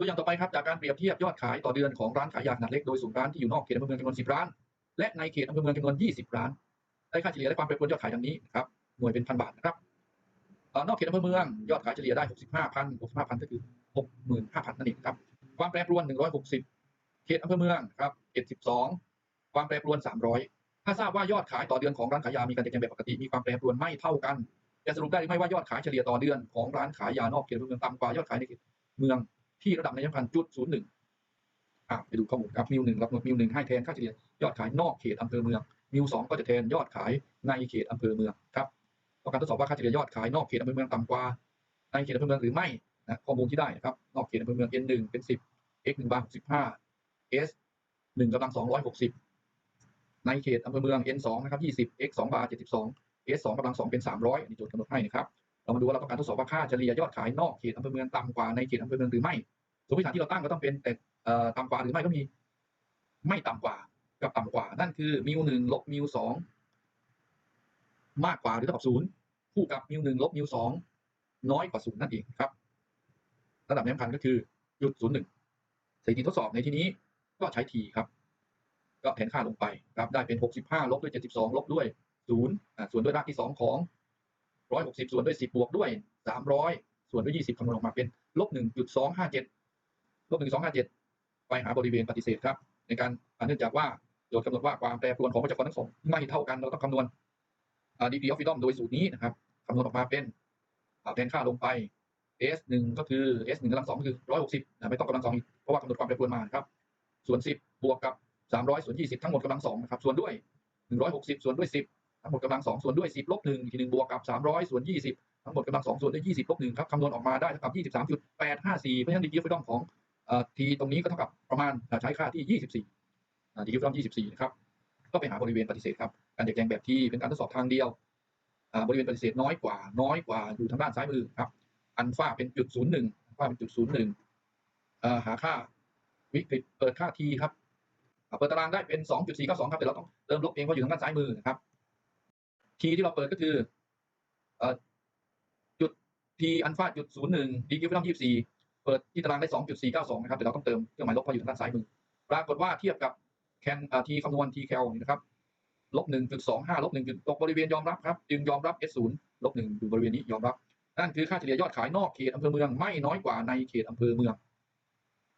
ตัวอย่างต่อไปครับจากการเปรียบเทียบยอดขายต่อเดือนของร้านขายยาขนาดเล็กโดยศูนย์ร้านที่อยู่นอกเขตอำเภอเมืองจำนวน 10 ร้าน และในเขตอำเภอเมืองจำนวน 20 ร้าน ได้ค่าเฉลี่ยและความแปรปรวนยอดขายดังนี้นะครับหน่วยเป็นพันบาทนะครับอนอกเขตอำเภอเมืองยอดขายเฉลี่ยได้ 65,000 65,000ก็คือ 65,000นั่นเองครับความแปรปรวน 160 เขตอำเภอเมืองครับ72 ความแปรปรวน 300 ถ้าทราบว่ายอดขายต่อเดือนของร้านขายยามีการแข่งขันแบบปกติมีความแปรปรวนไม่เท่ากันจะสรุปได้หรือไม่ว่ายอดขายเฉลี่ยต่อเดือนของร้านขายยานอกเขตอำเภอเมืองต่ำกว่ายอดขายในเขตเมือง ที่ระดับในยพันจุดศูนย์หนึ่งไปดูข้อมูลครับมิวหนึ่งรับมิวหนึ่งให้แทนค่าเฉลี่ยยอดขายนอกเขตอำเภอเมืองมิวสองก็จะแทนยอดขายในเขตอำเภอเมืองครับต้องการทดสอบว่าค่าเฉลี่ยยอดขายนอกเขตอำเภอเมืองต่ำกว่าในเขตอำเภอเมืองหรือไม่นะข้อมูลที่ได้นะครับนอกเขตอำเภอเมือง n หนึ่งเป็นสิบ x หนึ่งบาร์หกสิบห้า s หนึ่งกำลังสองร้อยหกสิบในเขตอำเภอเมือง n สองนะครับยี่สิบ x สองบาร์เจ็ดสิบสอง s สองกำลังสองเป็นสามร้อยนนี้โจทย์กำหนดให้นะครับ เรามาดูว่าเราต้องการทดสอบว่าค่าเฉลี่ยยอดขายนอกเขตอำเภอเมืองต่ำกว่าในเขตอำเภอเมืองหรือไม่สมมติฐานที่เราตั้งก็ต้องเป็นแต่ต่ำกว่าหรือไม่ก็มี ไม่ต่ำกว่ากับต่ำกว่า นั่นคือมิวหนึ่งลบมิวสองมากกว่าหรือเท่ากับศูนย์คู่กับมิวหนึ่งลบมิวสองน้อยกว่าศูนย์นั่นเองครับ ระดับแนวพันก็คือจุดศูนย์หนึ่งสถิติทดสอบในที่นี้ก็ใช้ทีครับ ก็แทนค่าลงไปครับได้เป็นหกสิบห้าลบด้วยเจ็ดสิบสองลบด้วยศูนย์ส่วนด้วยรากที่สองของ ร้อยหกสิบส่วนด้วยสิบบวกด้วยสามร้อยส่วนด้วยยี่สิบคำนวณออกมาเป็นลบหนึ่งจุดสองห้าเจ็ดลบหนึ่งสองห้าเจ็ดไปหาบริเวณปฏิเสธครับ ในการเนื่องจากว่าโจทย์กำหนดว่าความแปรปรวนของประจักษ์ทั้งสองไม่เท่ากันเราต้องคำนวณดีกรีออฟฟิดอมโดยสูตรนี้นะครับคำนวณออกมาเป็นแทนค่าลงไป s หนึ่งก็คือ s หนึ่งกำลังสองก็คือร้อยหกสิบไม่ต้องกำลังสองอีกเพราะว่ากำหนดความแปรปรวนมานครับ ส่วนสิบบวกกับสามร้อยส่วนยี่สิบทั้งหมดกำลังสองนะครับส่วนด้วยหนึ่งร้อยหกสิบส่วนด้วยสิบ ทั้งหมดกำลังสองส่วนด้วยสิบลบหนึ่งอีกทีหนึ่งบวกกับสามร้อยส่วนยี่สิบทั้งหมดกำลังสองส่วนด้วยยี่สิบลบหนึ่งครับคำนวณออกมาได้เท่ากับยี่สิบสามจุดแปดห้าสี่เพราะฉะนั้นดีกรีฟรีดอมของเอ่อทีตรงนี้ก็เท่ากับประมาณใช้ค่าที่ยี่สิบสี่ดีกรีฟรีดอมยี่สิบสี่นะครับก็ไปหาบริเวณปฏิเสธครับการแจกแจงแบบที่เป็นการทดสอบทางเดียวบริเวณปฏิเสธน้อยกว่าน้อยกว่าอยู่ทางด้านซ้ายมือครับอันฟาเป็นจุดศูนย์หนึ่งอันฟาเป็นจุดศูนย์หนึ่งหาค่าวิกฤตเปิดค่าทีครับเปิดตารางได้เป็นสองจุดสี่เก้าสองครับแต่เราต้องเติมลบเองเพราะอยู่ทางด้านซ้ายมือนะครับ ทีที่เราเปิดก็คืออจุดทีอันฟาจุดศูนย์หนึ่งดีกิฟต์ต้องยี่สี่เปิดที่ตารางได้สองจุดสี่เก้าสองนะครับแต่เราต้องเติมเครื่องหมายลบเพราะอยู่ทางด้านซ้ายมือปรากฏว่าเทียบกับแคนทีคำนวณทีแคลนี่นะครับลบหนึ่งจุดสองห้าลบหนึ่งจุดตกบริเวณยอมรับครับจึงยอมรับ S ศูนย์ลบหนึ่งอยู่บริเวณนี้ยอมรับ นั่นคือค่าเฉลี่ยยอดขายนอกเขตอำเภอเมืองไม่น้อยกว่าในเขตอำเภอเมือง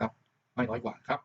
ครับ ไม่น้อยกว่าครับ